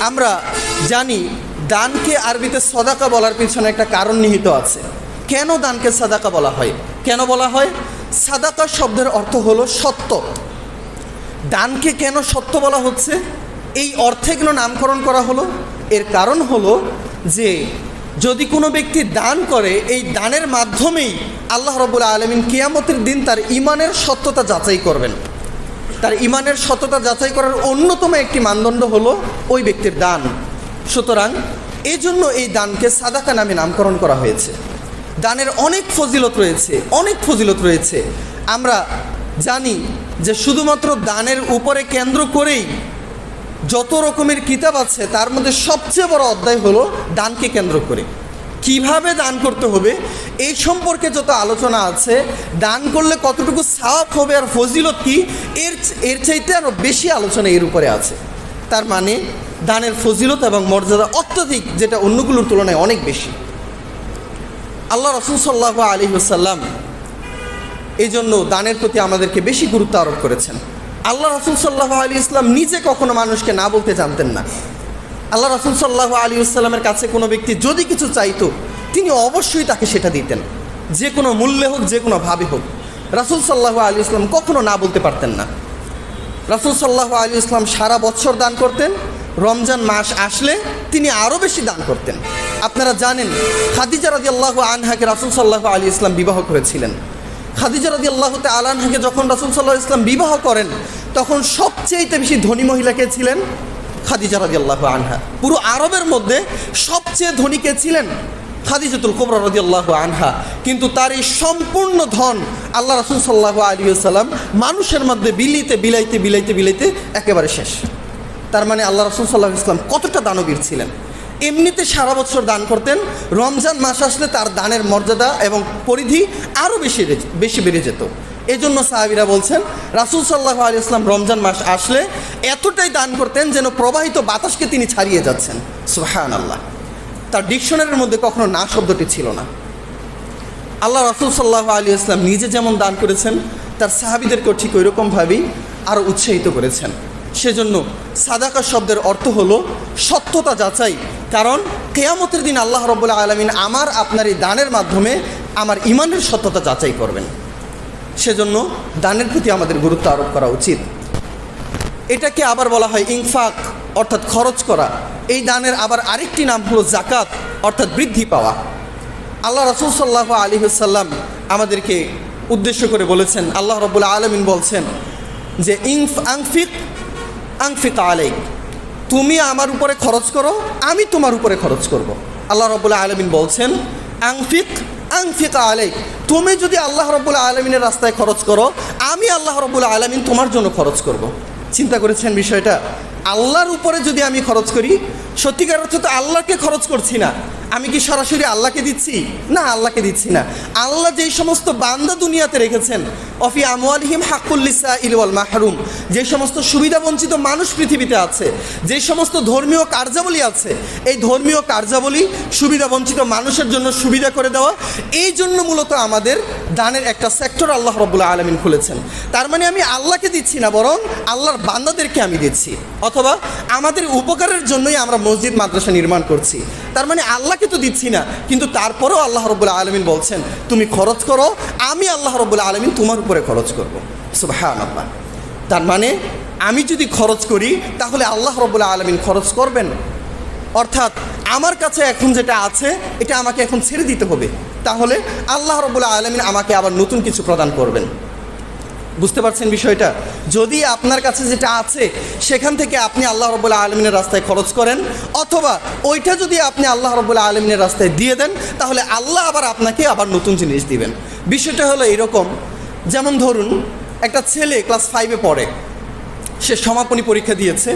আমরা জানি দানকে আরবিতে সদাকা বলার পিছনে একটা কারণ নিহিত আছে। কেন দানকে সাদাকা বলা হয়? কেন বলা হয়? সাদাকা শব্দের অর্থ হলো সত্য। দানকে কেন সত্য বলা হচ্ছে? এই অর্থে কেন নামকরণ করা হলো। এর কারণ হলো যে যদি কোনো ব্যক্তি দান করে, এই দানের মাধ্যমেই আল্লাহ রবুল আলমিন কিয়ামতের দিন তার ইমানের সত্যতা যাচাই করবেন। তার ইমানের সততা যাচাই করার অন্যতম একটি মানদণ্ড হলো ওই ব্যক্তির দান। সুতরাং এই জন্য এই দানকে সাদাকা নামে নামকরণ করা হয়েছে। দানের অনেক ফজিলত রয়েছে, অনেক ফজিলত রয়েছে। আমরা জানি যে শুধুমাত্র দানের উপরে কেন্দ্র করেই যত রকমের কিতাব আছে, তার মধ্যে সবচেয়ে বড় অধ্যায় হলো দানকে কেন্দ্র করে। কীভাবে দান করতে হবে, এই সম্পর্কে যত আলোচনা আছে, দান করলে কতটুকু সাফ হবে আর ফজিলত কি, এর এর চাইতে আরও বেশি আলোচনা এর উপরে আছে। তার মানে দানের ফজিলত এবং মর্যাদা অত্যধিক, যেটা অন্যগুলোর তুলনায় অনেক বেশি। আল্লাহ রসুল সাল্লাহ আলী সাল্লাম এই জন্য দানের প্রতি আমাদেরকে বেশি গুরুত্ব আরোপ করেছেন। আল্লাহ রসুল সাল্লাহ আলী ইসলাম নিজে কখনো মানুষকে না বলতে জানতেন না। আল্লাহ রসুল সাল্লাহ আলী ইসলামের কাছে কোনো ব্যক্তি যদি কিছু চাইতো, তিনি অবশ্যই তাকে সেটা দিতেন। যে কোনো মূল্যে হোক, যে কোনো ভাবে হোক। রাসুল সাল্লাহ আলী ইসলাম কখনো না বলতে পারতেন না। রাসুল সাল্লাহ আলী ইসলাম সারা বছর দান করতেন। রমজান মাস আসলে তিনি আরও বেশি দান করতেন। আপনারা জানেন, খাদিজা রাজি আল্লাহ আনহাকে রাসুল সাল্লাহ আলী ইসলাম বিবাহ করেছিলেন। খাদিজা রাজি আল্লাহ আলানহাকে যখন রাসুল সাল্লাহ ইসলাম বিবাহ করেন, তখন সবচেয়েতে বেশি ধনী মহিলা কে ছিলেন? খাদিজা রাজি আল্লাহ আনহা। পুরো আরবের মধ্যে সবচেয়ে ধনী কে ছিলেন? খাদিজাতুল কোবরা রাজি আল্লাহ আনহা। কিন্তু তার এই সম্পূর্ণ ধন আল্লাহ রাসুল সাল্লাহ আলী সাল্লাম মানুষের মধ্যে বিলিতে, বিলাইতে বিলাইতে বিলাইতে একেবারে শেষ। তার মানে আল্লাহ রসুল সাল্লাহ ইসলাম কতটা দানবীর ছিলেন? এমনিতে সারা বছর দান করতেন, রমজান মাস আসলে তার দানের মর্যাদা এবং পরিধি আরও বেশি বেশি বেড়ে যেত। এই জন্য সাহাবিরা বলছেন, রাসুল সাল্লাহ আলী ইসলাম রমজান মাস আসলে এতটাই দান করতেন যেন প্রবাহিত বাতাসকে তিনি ছাড়িয়ে যাচ্ছেন। সুহান আল্লাহ তার ডিকশনারির মধ্যে কখনো না শব্দটি ছিল না। আল্লাহ রাসুল সাল্লাহ আলী ইসলাম নিজে যেমন দান করেছেন, তার সাহাবিদেরকেও ঠিক ওই রকমভাবেই আরও উৎসাহিত করেছেন। সেজন্য সাদাকা শব্দের অর্থ হলো সত্যতা যাচাই। কারণ কেয়ামতের দিন আল্লাহ রব্বুল্লা আলমিন আমার আপনার এই দানের মাধ্যমে আমার ইমানের সত্যতা যাচাই করবেন। সেজন্য দানের প্রতি আমাদের গুরুত্ব আরোপ করা উচিত। এটাকে আবার বলা হয় ইনফাক, অর্থাৎ খরচ করা। এই দানের আবার আরেকটি নাম হলো জাকাত অর্থাৎ বৃদ্ধি পাওয়া। আল্লাহ রসুল সাল্লাহ আলী সাল্লাম আমাদেরকে উদ্দেশ্য করে বলেছেন, আল্লাহ রবুল্লা আলমিন বলছেন যে, ইনফ, আংফিক আংফিক আলেক তুমি আমার উপরে খরচ করো, আমি তোমার উপরে খরচ করব। আল্লাহ রবুল্লা আলমিন বলছেন, আংফিক আংফিক আলাই তুমি যদি আল্লাহ রবুল্লা আলমিনের রাস্তায় খরচ করো, আমি আল্লাহ রবুল্লা আলমিন তোমার জন্য খরচ করব। চিন্তা করেছেন বিষয়টা আল্লাহর উপরে যদি আমি খরচ করি, সত্যিকার অর্থে তো আল্লাহকে খরচ করছি না আমি কি সরাসরি আল্লাহকে দিচ্ছি? না, আল্লাহকে দিচ্ছি না। আল্লাহ যেই সমস্ত বান্দা দুনিয়াতে রেখেছেন, অফি আমওয়ালহিম হাকুল্লিসা ইলওয়াল মাহরুম, যে সমস্ত সুবিধা বঞ্চিত মানুষ পৃথিবীতে আছে, যে সমস্ত ধর্মীয় কার্যাবলী আছে, এই ধর্মীয় কার্যাবলী সুবিধা বঞ্চিত মানুষের জন্য সুবিধা করে দেওয়া, এই জন্য মূলত আমাদের দানের একটা সেক্টর আল্লাহ রবুল্লা আলমিন খুলেছেন। তার মানে আমি আল্লাহকে দিচ্ছি না, বরং আল্লাহর বান্দাদেরকে আমি দিচ্ছি। অথবা আমাদের উপকারের জন্যই আমরা মসজিদ, মাদ্রাসা নির্মাণ করছি। তার মানে আল্লাহকে তো দিচ্ছি না। কিন্তু তারপরেও আল্লাহ রবুল্লা আলমিন বলছেন, তুমি খরচ করো, আমি আল্লাহ রবুল্লা আলমিন তোমার উপরে খরচ করব। সুবাহ আল্লাহ তার মানে আমি যদি খরচ করি, তাহলে আল্লাহ রবুল্লা আলমিন খরচ করবেন। অর্থাৎ, আমার কাছে এখন যেটা আছে, এটা আমাকে এখন ছেড়ে দিতে হবে। তাহলে আল্লাহ রবুল্লা আলমিন আমাকে আবার নতুন কিছু প্রদান করবেন। বুঝতে পারছেন বিষয়টা? যদি আপনার কাছে যেটা আছে, সেখান থেকে আপনি আল্লাহ রবুল্লা আলমিনের রাস্তায় খরচ করেন, অথবা ওইটা যদি আপনি আল্লাহ রবুল্লা আলমিনের রাস্তায় দিয়ে দেন, তাহলে আল্লাহ আবার আপনাকে আবার নতুন জিনিস দিবেন। বিষয়টা হলো এরকম, যেমন ধরুন, একটা ছেলে ক্লাস ফাইভে পড়ে, সে সমাপনী পরীক্ষা দিয়েছে,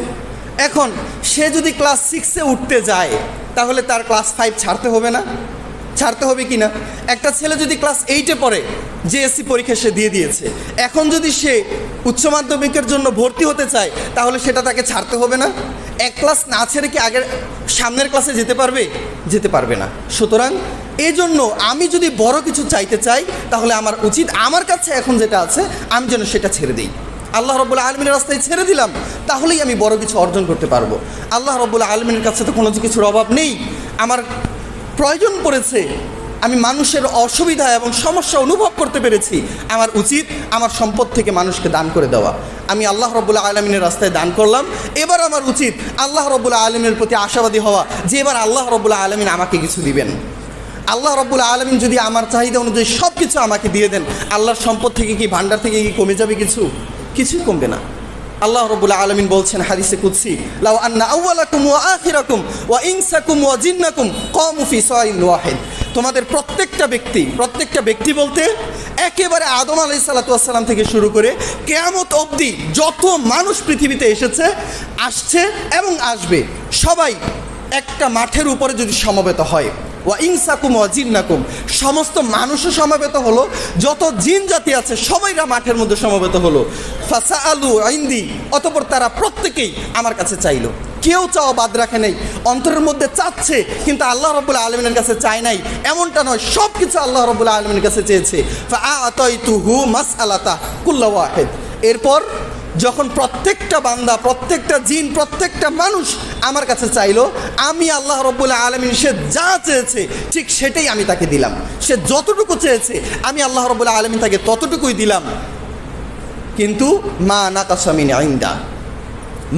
এখন সে যদি ক্লাস সিক্সে উঠতে যায়, তাহলে তার ক্লাস ফাইভ ছাড়তে হবে না? ছাড়তে হবে কি না একটা ছেলে যদি ক্লাস এইটে পড়ে জেএসসি পরীক্ষা সে দিয়ে দিয়েছে। এখন যদি সে উচ্চ মাধ্যমিকের জন্য ভর্তি হতে চায়, তাহলে সেটা তাকে ছাড়তে হবে না? এক ক্লাস না ছেড়ে কি আগের, সামনের ক্লাসে যেতে পারবে? যেতে পারবে না। সুতরাং এই জন্য আমি যদি বড় কিছু চাইতে চাই, তাহলে আমার উচিত আমার কাছে এখন যেটা আছে, আমি যেন সেটা ছেড়ে দিই। আল্লাহ রব্বুল আলমিনের রাস্তায় ছেড়ে দিলাম, তাহলেই আমি বড় কিছু অর্জন করতে পারব। আল্লাহ রব্বুল আলমিনের কাছে তো কোনো কিছুর অভাব নেই। আমার প্রয়োজন পড়েছে। আমি মানুষের অসুবিধা এবং সমস্যা অনুভব করতে পেরেছি। আমার উচিত আমার সম্পদ থেকে মানুষকে দান করে দেওয়া। আমি আল্লাহ রব্বুল্লা আলমিনের রাস্তায় দান করলাম। এবার আমার উচিত আল্লাহ রব্বুল্লা আলমিনের প্রতি আশাবাদী হওয়া যে এবার আল্লাহ রব্বুল্লা আলমিন আমাকে কিছু দিবেন। আল্লাহ রব্বুল আলমিন যদি আমার চাহিদা অনুযায়ী সব কিছু আমাকে দিয়ে দেন, আল্লাহর সম্পদ থেকে কি ভান্ডার থেকে কি কমে যাবে কিছু? কিছুই কমবে না। আল্লাহ রব্বুল আলমিন বলছেন হাদিসে কুৎসি লাউ আন্না আউয়ালাকুম ওয়া আখিরাকুম ওয়া ইনসাকুম ওয়া জিন্নাকুম কমু ফি সাইন ওয়াহিদ। তোমাদের প্রত্যেকটা ব্যক্তি প্রত্যেকটা ব্যক্তি বলতে একেবারে আদম আলাই সাল্লাতাম থেকে শুরু করে কেয়ামত অবধি যত মানুষ পৃথিবীতে এসেছে, আসছে এবং আসবে, সবাই একটা মাঠের উপরে যদি সমবেত হয়। ওয়া ইনসাকুম ওয়া জিন্নাকুম। সমস্ত মানুষও সমবেত হলো, যত জিন জাতি আছে, সবাইরা মাঠের মধ্যে সমবেত হলো। ফাসা আলু আইন্দি অতপর তারা প্রত্যেকেই আমার কাছে চাইলো। কেউ চাওয়া বাদ রাখে নাই, অন্তরের মধ্যে চাচ্ছে, কিন্তু আল্লাহ রবুল্লা আলমিনের কাছে চায় নাই। এমনটা নয় সব কিছু আল্লাহ রবুল্লা আলমিনের কাছে চেয়েছে। হু মাস আলাতা কুল্লা ওয়াহেদ। এরপর যখন প্রত্যেকটা বান্দা, প্রত্যেকটা জিন, প্রত্যেকটা মানুষ আমার কাছে চাইলো, আমি আল্লাহ রব্বুল্লাহ আলমিন সে যা চেয়েছে, ঠিক সেটাই আমি তাকে দিলাম। সে যতটুকু চেয়েছে, আমি আল্লাহ রব্বুল্লাহ আলমিন তাকে ততটুকুই দিলাম। কিন্তু মা নাকাসামিন আইন্দা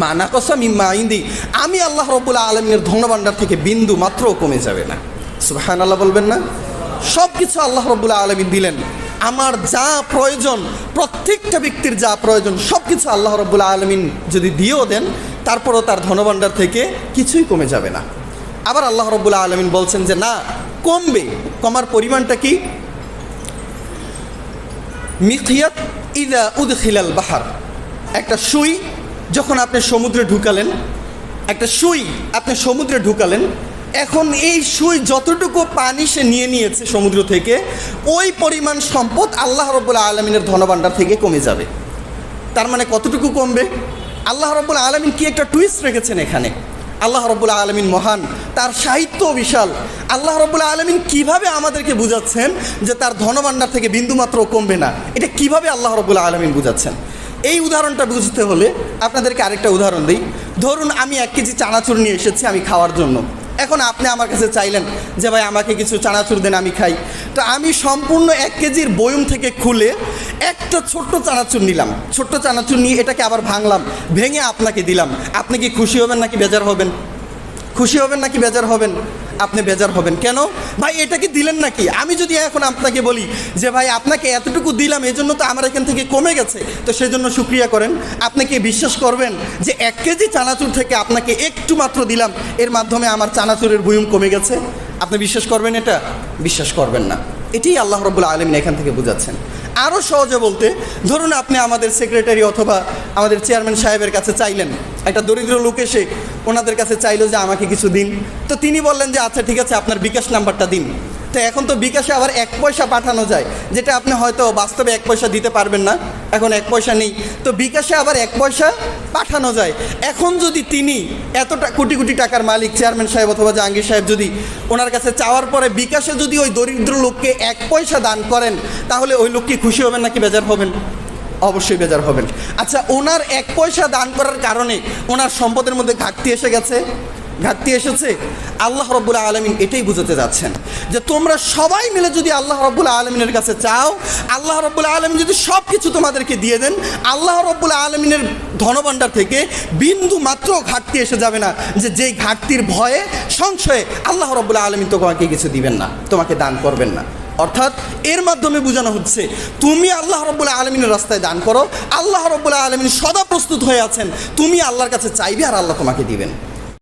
মা নাকাসামি মা আইন্দি আমি আল্লাহ রব্বুল্লাহ আলমিনের ধনভাণ্ডার থেকে বিন্দু মাত্রও কমে যাবে না। সুবাহান আল্লাহ বলবেন না? সব কিছু আল্লাহ রব্বুল্লাহ আলমিন দিলেন। আমার যা প্রয়োজন, প্রত্যেকটা ব্যক্তির যা প্রয়োজন সব কিছু আল্লাহ রব্বুল্লাহ আলমিন যদি দিয়েও দেন তারপরও তার ধনভাণ্ডার থেকে কিছুই কমে যাবে না। আবার আল্লাহ রব্বুল্লাহ আলমিন বলছেন যে, না, কমবে। কমার পরিমাণটা কি? মিথিয়াত ইদা উদখিলাল বাহার। একটা সুই যখন আপনি সমুদ্রে ঢুকালেন, একটা সুই আপনি সমুদ্রে ঢুকালেন, এখন এই সুই যতটুকু পানি সে নিয়ে নিয়েছে সমুদ্র থেকে, ওই পরিমাণ সম্পদ আল্লাহ রব্বুল্লা আলমিনের ধনভাণ্ডার থেকে কমে যাবে। তার মানে কতটুকু কমবে? আল্লাহ রব্বুল আলমিন কি একটা টুইস্ট রেখেছেন এখানে? আল্লাহ রব্বুল আলমিন মহান, তার সাহিত্য বিশাল। আল্লাহ রব্বুল আলমিন কীভাবে আমাদেরকে বুঝাচ্ছেন যে তার ধনভাণ্ডার থেকে বিন্দুমাত্র কমবে না? এটা কীভাবে আল্লাহ রব্বুল আলমিন বুঝাচ্ছেন? এই উদাহরণটা বুঝতে হলে আপনাদেরকে আরেকটা উদাহরণ দিই। ধরুন আমি এক কেজি চানাচুর নিয়ে এসেছি আমি খাওয়ার জন্য। এখন আপনি আমার কাছে চাইলেন যে ভাই আমাকে কিছু চানাচুর দেন, আমি খাই। তো আমি সম্পূর্ণ এক কেজির বয়ম থেকে খুলে একটা ছোট্ট চানাচুর নিলাম। ছোট্ট চানাচুর নিয়ে এটাকে আবার ভাঙলাম, ভেঙে আপনাকে দিলাম। আপনি কি খুশি হবেন নাকি বেজার হবেন? খুশি হবেন নাকি বেজার হবেন? আপনি বেজার হবেন। কেন? ভাই, এটা কি দিলেন নাকি? আমি যদি এখন আপনাকে বলি যে, ভাই, আপনাকে এতটুকু দিলাম এই জন্য তো আমার এখান থেকে কমে গেছে। তো সেই জন্য সুক্রিয়া করেন। আপনি কি বিশ্বাস করবেন যে, এক কেজি চানাচুর থেকে আপনাকে একটু মাত্র দিলাম, এর মাধ্যমে আমার চানাচুরের বুয়ুম কমে গেছে? আপনি বিশ্বাস করবেন এটা? বিশ্বাস করবেন না। এটাই আল্লাহ রবুল্লা আলমিন এখান থেকে বুঝাচ্ছেন। আরও সহজে বলতে, ধরুন আপনি আমাদের সেক্রেটারি অথবা আমাদের চেয়ারম্যান সাহেবের কাছে চাইলেন, একটা দরিদ্র লোক এসে ওনাদের কাছে চাইলো যে আমাকে কিছু দিন। তো তিনি বললেন যে আচ্ছা ঠিক আছে, আপনার বিকাশ নাম্বারটা দিন। তো এখন তো বিকাশে আবার এক পয়সা পাঠানো যায়, যেটা আপনি হয়তো বাস্তবে এক পয়সা দিতে পারবেন না, এখন এক পয়সা নেই। তো বিকাশে আবার এক পয়সা পাঠানো যায়। এখন যদি তিনি এতটা কোটি কোটি টাকার মালিক, চেয়ারম্যান সাহেব অথবা জাহাঙ্গীর সাহেব যদি ওনার কাছে চাওয়ার পরে বিকাশে যদি ওই দরিদ্র লোককে এক পয়সা দান করেন, তাহলে ওই লোক কি খুশি হবেন নাকি বেজার হবেন? অবশ্যই বেজার হবেন। আচ্ছা ওনার এক পয়সা দান করার কারণে ওনার সম্পদের মধ্যে ঘাটতি এসে গেছে? ঘাটতি এসেছে। আল্লাহ রব্বুল আলমিন এটাই বুঝাতে যাচ্ছেন যে তোমরা সবাই মিলে যদি আল্লাহ রব্বুল আলমিনের কাছে চাও, আল্লাহ রব্বুল আলমিন যদি সব কিছু তোমাদেরকে দিয়ে দেন, আল্লাহ রব্বুল আলমিনের ধনভাণ্ডার থেকে বিন্দু মাত্র ঘাটতি এসে যাবে না যে যেই ঘাটতির ভয়ে, সংশয়ে আল্লাহ রব্বুল আলমিন তোমাকে কিছু দিবেন না, তোমাকে দান করবেন না। অর্থাৎ এর মাধ্যমে বোঝানো হচ্ছে, তুমি আল্লাহ রব্বুল্লাহ আলমিনের রাস্তায় দান করো, আল্লাহ রব্বুল্লাহ আলমিন সদা প্রস্তুত হয়ে আছেন, তুমি আল্লাহর কাছে চাইবে আর আল্লাহ তোমাকে দিবেন।